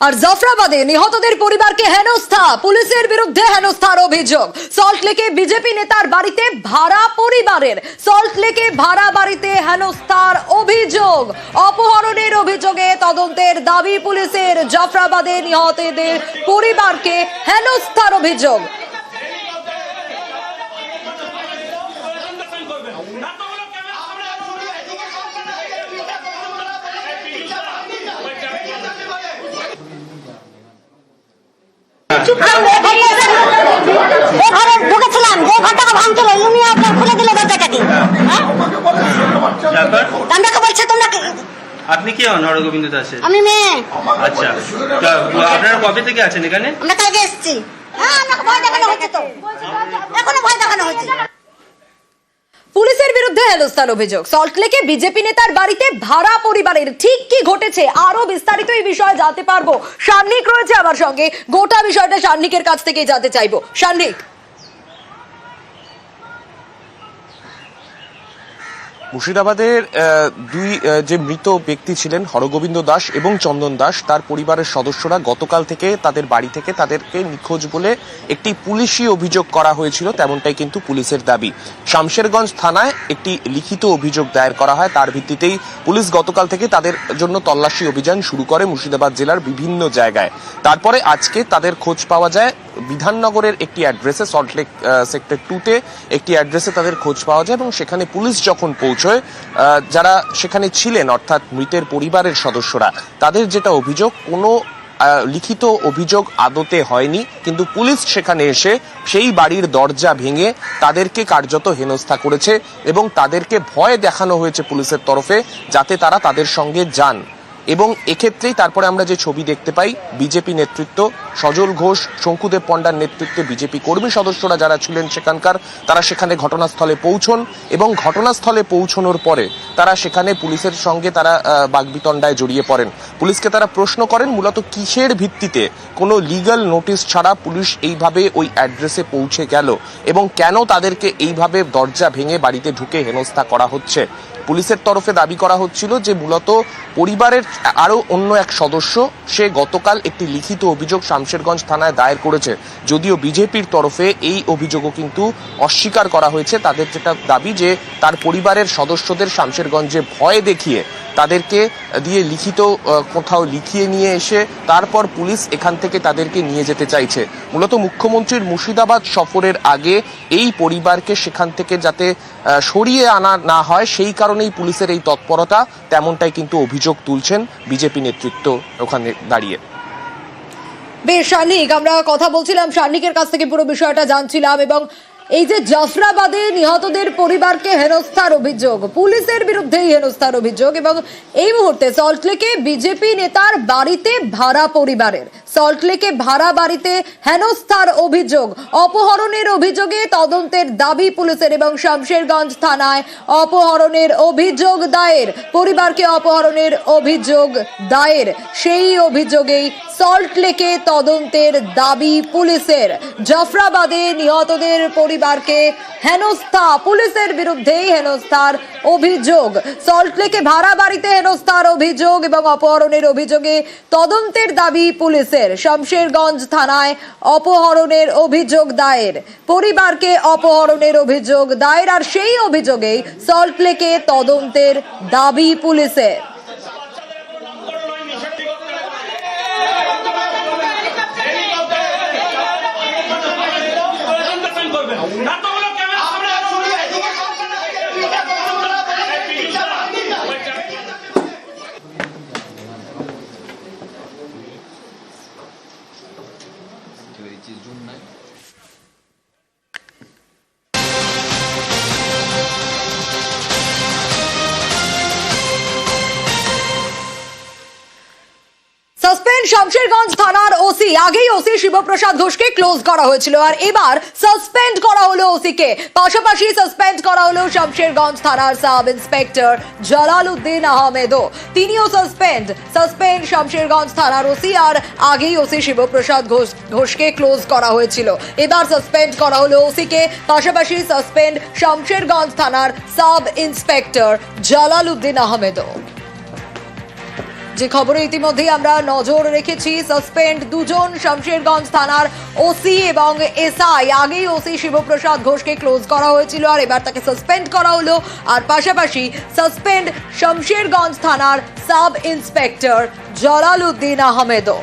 আর জাফরাবাদে নিহতদের পরিবারকে হেনস্থা, পুলিশের বিরুদ্ধে হেনস্থার অভিযোগ। সল্টলেকে বিজেপি নেতার বাড়িতে ভাড়া পরিবারের সল্টলেকে ভাড়া বাড়িতে হেনস্থার অভিযোগ। অপহরণের অভিযোগে তদন্তের দাবি পুলিশের জাফরাবাদে নিহতদের পরিবারকে হেনস্থার অভিযোগ। ঘরে এসে- এ ঘরে ঢুকেছিলাম যে ঘরটাকে ভাঙছিল উনি আপনার খুলে দিল দরজাটাকে? বলছে তোমরা আপনি কি হন? হরগোবিন্দ দাসের? আমি মেয়ে। আচ্ছা। আপনারা কবে থেকে আছেন এখানে? আমরা কালকে এসেছি। হ্যাঁ ভয় দেখানো হচ্ছে তো। এখনও ভয় দেখানো হচ্ছে। পুলিশের বিরুদ্ধে হেনস্থান অভিযোগ। সল্টলেকে বিজেপি নেতার বাড়িতে ভাড়া পরিবারের ঠিক কি ঘটেছে আরও বিস্তারিত এই বিষয়ে জানতে পারব। সান্নিক রয়েছে আমার সঙ্গে। গোটা বিষয়টা সান্নিকের কাছ থেকে জানতে চাইব। সান্নিক। মুর্শিদাবাদের দুই যে মৃত ব্যক্তি ছিলেন, হরগোবিন্দ দাস এবং চন্দন দাস, তার পরিবারের সদস্যরা গতকাল থেকে তাদের বাড়ি থেকে তাদেরকে নিখোঁজ বলে একটি পুলিশি অভিযোগ করা হয়েছিল, তেমনটাই কিন্তু পুলিশের দাবি। শামশেরগঞ্জ থানায় একটি লিখিত অভিযোগ দায়ের করা হয়, তার ভিত্তিতেই পুলিশ গতকাল থেকে তাদের জন্য তল্লাশি অভিযান শুরু করে মুর্শিদাবাদ জেলার বিভিন্ন জায়গায়। তারপরে আজকে তাদের খোঁজ পাওয়া যায় বিধাননগরের একটি অ্যাড্রেসে সল্টলেক সেক্টর টুতে একটি অ্যাড্রেসে তাদের খোঁজ পাওয়া যায় এবং সেখানে পুলিশ যখন পৌঁছয় যারা সেখানে ছিলেন, অর্থাৎ মৃতের পরিবারের সদস্যরা, তাদের যেটা অভিযোগ, কোনো লিখিত অভিযোগ আদতে হয়নি, কিন্তু পুলিশ সেখানে এসে সেই বাড়ির দরজা ভেঙে তাদেরকে কার্যত হেনস্থা করেছে এবং তাদেরকে ভয় দেখানো হয়েছে পুলিশের তরফে, যাতে তারা তাদের সঙ্গে যান। এবং এক্ষেত্রেই তারপরে আমরা যে ছবি দেখতে পাই, বিজেপি নেতৃত্ব, সজল ঘোষ, শঙ্কুদেব পণ্ডার নেতৃত্বে বিজেপি কর্মী সদস্যরা যারা ছিলেন সেখানকার, তারা সেখানে ঘটনাস্থলে পৌঁছন এবং ঘটনাস্থলে পৌঁছনোর পরে তারা সেখানে পুলিশের সঙ্গে তারা বাগবিতণ্ডায় জড়িয়ে পড়েন। পুলিশকে তারা প্রশ্ন করেন, মূলত কিসের ভিত্তিতে কোনো লিগ্যাল নোটিশ ছাড়া পুলিশ এইভাবে ওই অ্যাড্রেসে পৌঁছে গেল এবং কেন তাদেরকে এইভাবে দরজা ভেঙে বাড়িতে ঢুকে হেনস্থা করা হচ্ছে? পুলিশের তরফে দাবি করা হচ্ছিল যে মূলত পরিবারের আরও অন্য এক সদস্য, সে গতকাল একটি লিখিত অভিযোগ শামশেরগঞ্জ থানায় দায়ের করেছে। যদিও বিজেপির তরফে এই অভিযোগও কিন্তু অস্বীকার করা হয়েছে। তাদের যেটা দাবি যে তার পরিবারের সদস্যদের শামশেরগঞ্জে ভয় দেখিয়ে তাদেরকে দিয়ে লিখিত কোথাও লিখিয়ে নিয়ে এসে তারপর পুলিশ এখান থেকে তাদেরকে নিয়ে যেতে চাইছে। মূলত মুখ্যমন্ত্রীর মুর্শিদাবাদ সফরের আগে এই পরিবারকে সেখান থেকে যাতে সরিয়ে আনা না হয়, সেই কারণেই পুলিশের এই তৎপরতা, তেমনটাই কিন্তু অভিযোগ তুলছেন বিজেপি নেতৃত্ব ওখানে দাঁড়িয়ে। বেশ সান্নিক আমরা কথা বলছিলাম শার্নিকের কাছ থেকে পুরো বিষয়টা জানছিলাম এবং এই যে জাফরাবাদে নিহতদের পরিবারকে হেনস্থার অভিযোগ, পুলিশের বিরুদ্ধেই হেনস্থার অভিযোগ এবং এই মুহূর্তে সল্টলেকে বিজেপি নেতার বাড়িতে ভাড়া পরিবারের, সল্টলেকে ভাড়া বাড়িতে হেনস্থার অভিযোগ, অপহরণের অভিযোগে তদন্তের দাবি পুলিশের এবং শামশেরগঞ্জ থানায় অপহরণের অভিযোগ দায়ের, পরিবারকে অপহরণের অভিযোগ দায়ের। সেই অভিযোগেই সল্টলেকে তদন্তের দাবি পুলিশের। জাফরাবাদে নিহতদের পরিবারকে হেনস্থা, পুলিশের বিরুদ্ধেই হেনস্থার অভিযোগ। সল্টলেকে ভাড়া বাড়িতে হেনস্থার অভিযোগ এবং অপহরণের অভিযোগে তদন্তের দাবি পুলিশের। শমশেরগঞ্জ থানায় অপহরণের অভিযোগ দায়ের। পরিবারকে অপহরণের অভিযোগ দায়ের, আর সেই অভিযোগেই সল্টলেকে তদন্তের দাবি পুলিশের। なんと সাসপেন্ড শামশেরগঞ্জ থানার ওসি। আগেই ওসি শিবপ্রসাদ ঘোষকে ক্লোজ করা হয়েছিল আর এবার সাসপেন্ড করা হলো ওসিকে। পাশাপাশি সাসপেন্ড করা হলো শামশেরগঞ্জ থানার সাব ইন্সপেক্টর জালাল উদ্দিন আহমেদও। তিনিও সাসপেন্ড সাসপেন্ড শামশেরগঞ্জ থানার ওসি আর আগেই ওসি শিবপ্রসাদ ঘোষ, ঘোষকে ক্লোজ করা হয়েছিল। এবার সাসপেন্ড করা হলো ওসিকে, পাশাপাশি সাসপেন্ড শামশেরগঞ্জ থানার সাব ইন্সপেক্টর জালাল উদ্দিন আহমেদও। যে খবরে ইতিমধ্যেই আমরা নজর রেখেছি সাসপেন্ড দুজন শমশেরগঞ্জ থানার ওসি এবং এসআই আগেই ওসি শিবপ্রসাদ ঘোষকে ক্লোজ করা হয়েছিল আর এবার তাকে সাসপেন্ড করা হলো। আর পাশাপাশি সাসপেন্ড শমশেরগঞ্জ থানার সাব ইন্সপেক্টর জলালউদ্দিন আহমেদও।